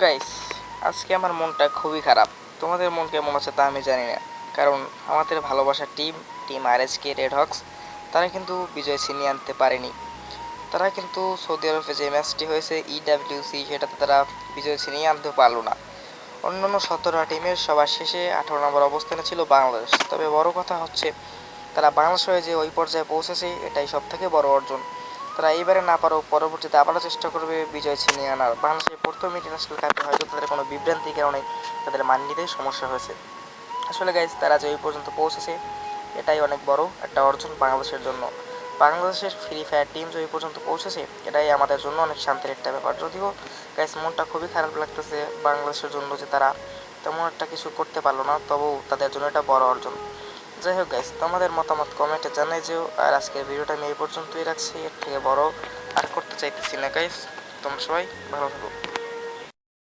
Guys আজকে আমার মনটা খুবই খারাপ। তোমাদের মন কেমন আছে তা আমি জানি না। কারণ আমাদের ভালোবাসার টিম টিম আর এস কে রেড হক্স তারা কিন্তু বিজয় ছিনিয়ে আনতে পারেনি। তারা কিন্তু সৌদি আরবে যে ম্যাচটি হয়েছে ইডাব্লিউসি সেটাতে তারা বিজয় ছিনিয়ে আনতে পারল না। অন্যান্য সতেরোটা টিমের সবার শেষে আঠারো নম্বর অবস্থানে ছিল বাংলাদেশ। তবে বড় কথা হচ্ছে, তারা বাংলাদেশ হয়ে যে ওই পর্যায়ে পৌঁছেছে, এটাই সব থেকে বড় অর্জন। তারা এইবারে না পারো পরবর্তীতে আবারও চেষ্টা করবে বিজয় ছিনিয়ে আনার। বাংলাদেশের প্রথম ইন্টারন্যাশনাল কাপে হয়তো তাদের কোনো বিভ্রান্তির কারণে তাদের মান নিতে সমস্যা হয়েছে। আসলে গাইজ তারা যে ওই পর্যন্ত পৌঁছেছে, এটাই অনেক বড় একটা অর্জন বাংলাদেশের জন্য। বাংলাদেশের ফ্রি ফায়ার টিম যে পর্যন্ত পৌঁছেছে, এটাই আমাদের জন্য অনেক শান্তির একটা ব্যাপার। যদিও গাইজ মনটা খুবই খারাপ লাগতেছে বাংলাদেশের জন্য যে তারা তেমন একটা কিছু করতে পারল না, তবুও তাদের জন্য এটা বড় অর্জন। যাই হোক গাইস তোমাদের মতামত কমেন্টে জানাই যেও। আর আজকের ভিডিওটা আমি এই পর্যন্তই রাখছি, এর থেকে বড় আর করতে চাইতেছি না গাইস তোমরা সবাই ভালো থাকো।